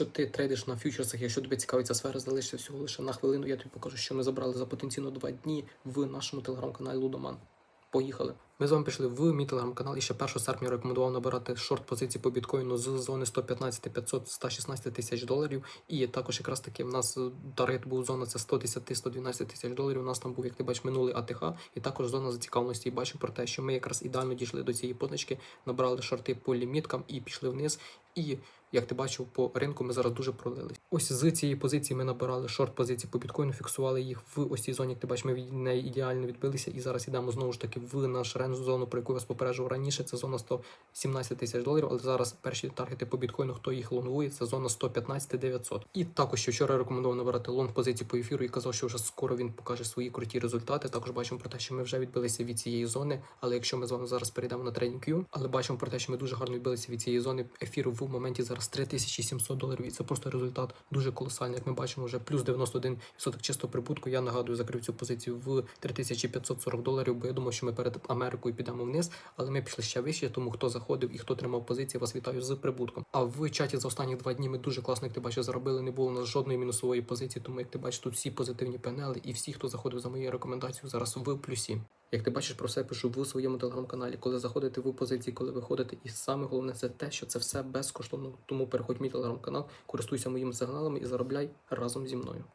Якщо ти трейдиш на фьючерсах, якщо тобі цікавить ця сфера, залишся всього лише на хвилину. Я тобі покажу, що ми забрали за потенційно два дні в нашому телеграм-каналі Лудоман. Поїхали. Ми з вами пішли в мій телеграм-канал і ще 1 серпня рекомендував набирати шорт позиції по біткоїну з зони 115 500 116 тисяч доларів. І також якраз таки в нас таргет був зона це 110 112 тисяч доларів. У нас там був, як ти бачиш, минулий АТХ, і також зона зацікавленості. І бачив про те, що ми якраз ідеально дійшли до цієї позначки, набрали шорти по ліміткам і пішли вниз. І як ти бачив, по ринку ми зараз дуже пролились. Ось з цієї позиції ми набирали шорт позиції по біткоїну, фіксували їх в ось цій зоні. Як ти бачиш, ми від неї ідеально відбилися. І зараз йдемо знову ж таки в наш ренж зону, про яку я вас попереджував раніше. Це зона 117 тисяч доларів. Але зараз перші таргети по біткоїну, хто їх лонгує, це зона 115 900. І також вчора рекомендував набирати лонг позиції по ефіру і казав, що вже скоро він покаже свої круті результати. Також бачимо про те, що ми вже відбилися від цієї зони. Але якщо ми з вами зараз перейдемо на TradingView, але бачимо про те, що ми дуже гарно відбилися від цієї зони ефіру в моменті зараз 3700 доларів. І це просто результат дуже колосальний. Як ми бачимо, вже плюс 91% чистого прибутку. Я нагадую, закрив цю позицію в 3540 доларів, бо я думав, що ми перед Америкою підемо вниз, але ми пішли ще вище. Тому хто заходив і хто тримав позиції, вас вітаю з прибутком. А в чаті за останні два дні ми дуже класно, як ти бачиш, заробили. Не було у нас жодної мінусової позиції. Тому як ти бачиш, тут всі позитивні пенели, і всі, хто заходив за моєю рекомендацією, зараз в плюсі. Як ти бачиш, про все пишу в своєму телеграм-каналі, коли заходите в позиції, коли виходите. І саме головне це те, що це все безкоштовно. Тому переходь в мій телеграм-канал, користуйся моїми сигналами і заробляй разом зі мною.